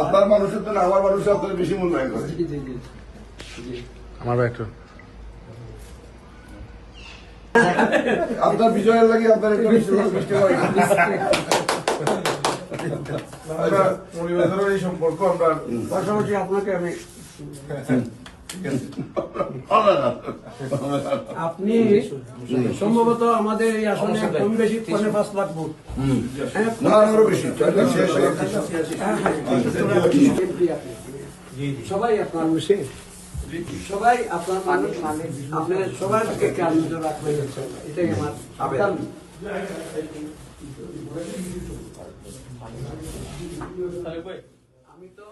আপনার মানুষের আমার আপনার বেশি মূল্যায়ন করে আপনার বিজয়ের লাগে আপনার আমরা পরিবারের এই সম্পর্ক আমরা পাশাপাশি আপনাকে আমি আপনি সম্ভবত আমাদের এই আসনে কম বেশি পনেরো পাঁচ লাখ ভোট। সবাই আপনার সবাই আপনার মানুষ আপনি সবার দিকে খেয়াল নজর রাখবেন। এটাই আমার আবেদন। আমি তো